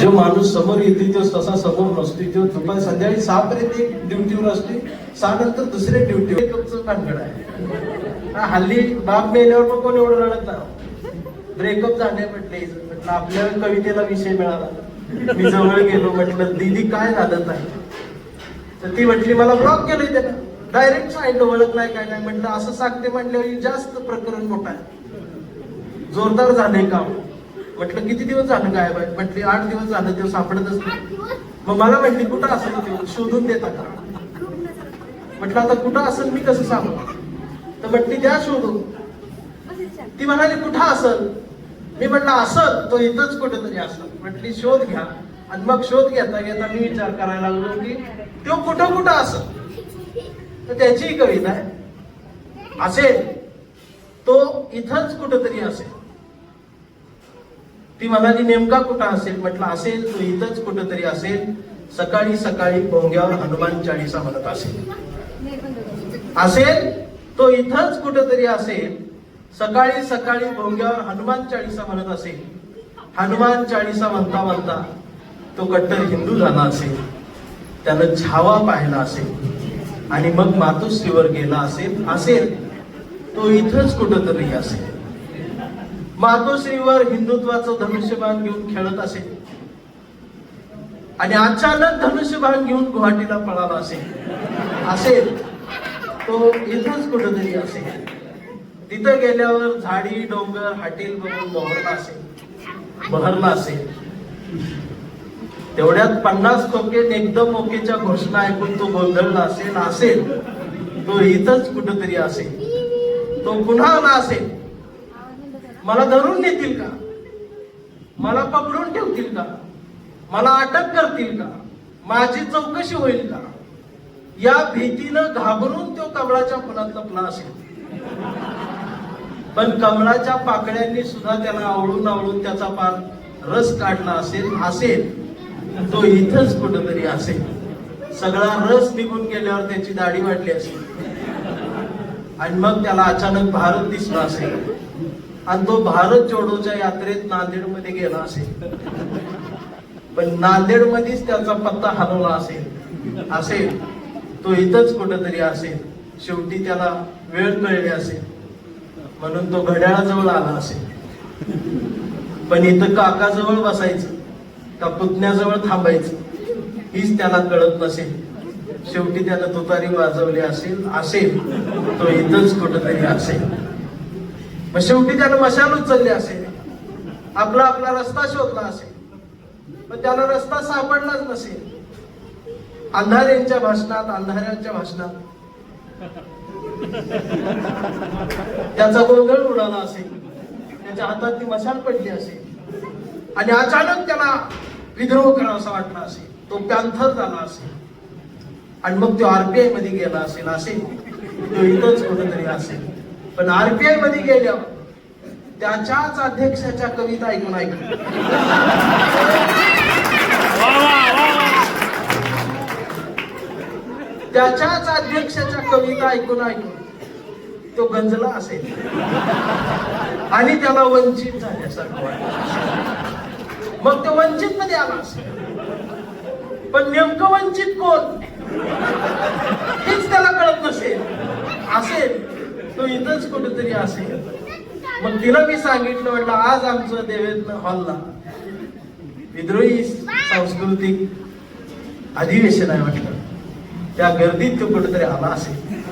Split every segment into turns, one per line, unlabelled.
जो माणूस समोर येते तो तसा समोर नसतो तो दुपारी संध्याकाळी सहा पर्यंत एक ड्युटीवर असते सहा नंतर दुसऱ्या ड्युटीवर तुमचं भानगड आहे. हल्ली बाप मेल्यावर पण कोण एवढं रडत नाही? ब्रेकअप झाले म्हटले म्हटलं आपल्या कवितेला विषय मिळाला. मी जवळ गेलो म्हटलं दिदी काय झालं नाही? तर ती म्हटली मला ब्लॉक केलंय त्यानं. डायरेक्ट सांगितलं ओळख नाही काय नाही? म्हटलं असं सांगते म्हटल्यावर जास्त प्रकरण मोठं आहे. जोरदार झालंय काम. म्हटलं किती दिवस झालं काय बाय म्हटली आठ दिवस झालं ते सापडतच नाही. मग मला म्हटली कुठं असेल ते शोधून देता का म्हटलं आता कुठं असेल मी कसं सांगू? तर म्हटली द्या शोधून. ती म्हणाली कुठं असल? मी म्हटलं असल तो इथंच कुठेतरी असल. म्हटली शोध घ्या. आणि मग शोध घेता घेता मी विचार करायला लागलो की तो कुठं कुठं असल. तर त्याची कविता आहे. असेल तो इथंच कुठंतरी असेल. ती म्हणाली नेमका कुठं असेल? म्हटलं असेल तो इथंच कुठंतरी असेल. सकाळी सकाळी भोंग्यावर हनुमान चाळीसा म्हणत असेल. असेल? तो इथंच कुठंतरी असेल. सकाळी सकाळी भोंग्यावर हनुमान चाळीसा म्हणत असेल. हनुमान चाळीसा म्हणता म्हणता तो कट्टर हिंदू झाला असेल. त्यानं छावा पाहिला असेल. आणि मग मातोश्रीवर गेला असेल. असेल तो इथंच कुठंतरी असेल. मातोश्रीवर हिंदुत्वाचं धनुष्यबाण घेऊन खेळत असेल आणि अचानक धनुष्यबाण घेऊन गुवाहाटीला पळाला असेल असेल तो इथंच कुठंतरी असेल तिथं गेल्यावर झाडी डोंगर हाटील बघून बहरला असेल बहरला असेल तेवढ्यात पन्नास टोके एकदम ओकेच्या घोषणा ऐकून तो गोंधळला असेल असेल. तो इथंच कुठंतरी असेल तो पुन्हा आला असेल मला धरून नेतील का? मला पकडून ठेवतील का? मला अटक करतील का? माझी चौकशी होईल का? या भीतीनं घाबरून तो कमळाच्या फुलात लपला असेल. पण कमळाच्या पाकळ्यांनी सुद्धा त्याला आवळून आवळून त्याचा पार रस काढला असेल असेल तो इथंच कुठंतरी असेल. सगळा रस निघून गेल्यावर त्याची दाढी वाटली असेल. आणि मग त्याला अचानक भारत दिसला असेल. आणि तो भारत जोडोच्या यात्रेत नांदेडमध्ये गेला असेल. पण नांदेडमध्येच त्याचा पत्ता हलवला असेल. असेल. तो इथंच कुठंतरी असेल. शेवटी त्याला वेळ कळली असेल. म्हणून तो घड्याळाजवळ आला असेल. पण इथं काकाजवळ बसायचं. का पुतण्याजवळ थांबायचं. हीच त्याला कळत नसेल. शेवटी त्याला तुतारी वाजवली असेल. असेल. तो इथंच कुठंतरी असेल. मग शेवटी त्यानं मशाल उचलली असेल. आपला आपला रस्ता शोधला असेल. पण त्याला रस्ता सापडलाच नसेल. अंधाऱ्यांच्या भाषणात अंधाऱ्यांच्या भाषणात. त्याचा गोंधळ उडाला असेल. त्याच्या हातात ती मशाल पडली असेल. आणि अचानक त्याला विद्रोह करावासा वाटला असेल. तो पॅन्थर झाला असेल. आणि मग तो आरपीआयमध्ये गेला असेल असेल. तो इथंच कुठेतरी असेल. पण आरपीआयमध्ये गेल्यावर त्याच्याच अध्यक्षाच्या कविता ऐकून ऐकून. त्याच्याच अध्यक्षाच्या कविता ऐकून ऐकून तो गंजला असेल. आणि त्याला वंचित झाल्यासारखं वाटलं. मग तो वंचित मध्ये आला असेल. पण नेमकं वंचित कोण? हेच त्याला कळत नसेल. असेल. तो इथंच कुठेतरी असेल मग तिला मी सांगितलं म्हटलं आज आमचं देवेंद्र हॉलला विद्रोही सांस्कृतिक अधिवेशन आहे म्हटलं. त्या गर्दीत तो कुठेतरी आला असेल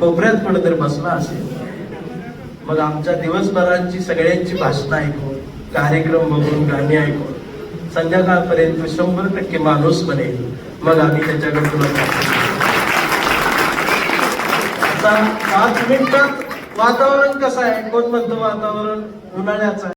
कोपऱ्यात कुठेतरी बसला असेल मग आमच्या दिवसभरांची सगळ्यांची भाषणं ऐकून कार्यक्रम बघून गाणी ऐकून संध्याकाळपर्यंत शंभर टक्के माणूस बनेल. मग आम्ही त्याच्याकडे तुला पाच मिनिटात वातावरण कसं आहे? कोण म्हणतं वातावरण उन्हाळ्याचं आहे?